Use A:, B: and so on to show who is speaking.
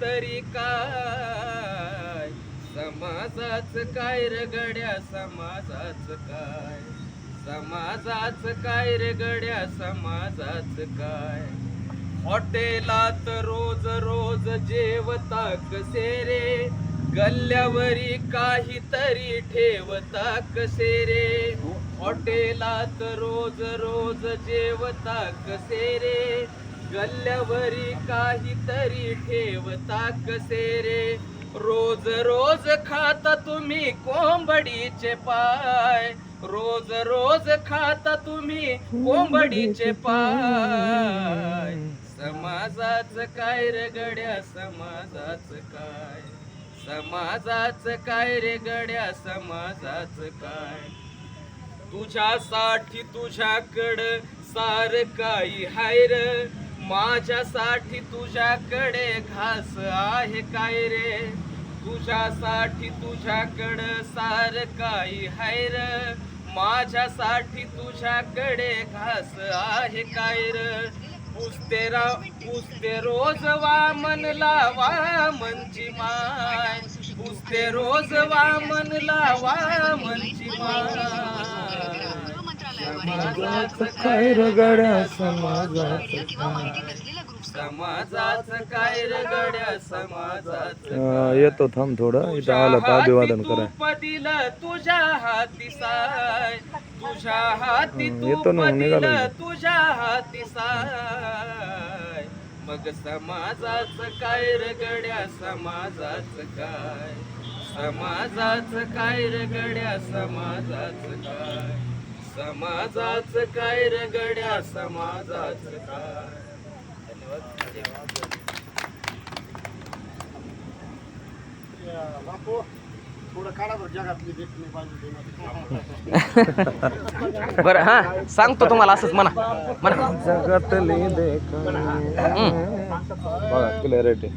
A: तरी काय? समाजाच काय रगड्या गड्या समाजाच काय? समाजाच काय रगड्या गड्या समाजाच काय? हॉटेलात रोज रोज जेवता कसे रे गल्ल्यावरी काहीतरी ठेवता कसे रे हॉटेलात रोज रोज जेवता कसे रे गल्ल्यावरी काहीतरी ठेवता कसे रे? रोज रोज खाता तुम्ही कोंबडीचे पाय. रोज रोज खाता तुम्ही कोंबडीचे पाय. समाजाच काय रे गड्या समाजाच काय? समाजाच काय रे गड्या समाजाच काय? तुझ्यासाठी तुझ्याकडं सार काही हाय र. माझ्यासाठी तुझ्याकडे घास आहे काय रे? तुझ्यासाठी तुझ्याकडं सार काही हाय र. माझ्यासाठी तुझ्याकडे घास आहे काय र? पुसते रा पुसते रोज वामनला वामनची माय पुसते रोज वामनला वामनची माय समाजाचं
B: काय रगड्या समाजाचं येतो थांब थोडं. इथं आलं तर अभिवादन करा.
A: तुझ्या हाती साय. तुझ्या हाती
B: हं, येतो ना, निघालो.
A: तुझ्या हाती साय. मग समाजाचं काय रे गड्या समाजाचं काय? समाजाचं काय रे गड्या समाजाचं काय? समाजाचं काय रे गड्या समाजाचं काय?
C: बापू थोडं काढा बरं जगातली देखणी बाजू
A: बरं हा सांगतो तुम्हाला असंच म्हणा म्हणा.
B: जगातली देख. बघा क्लॅरिटी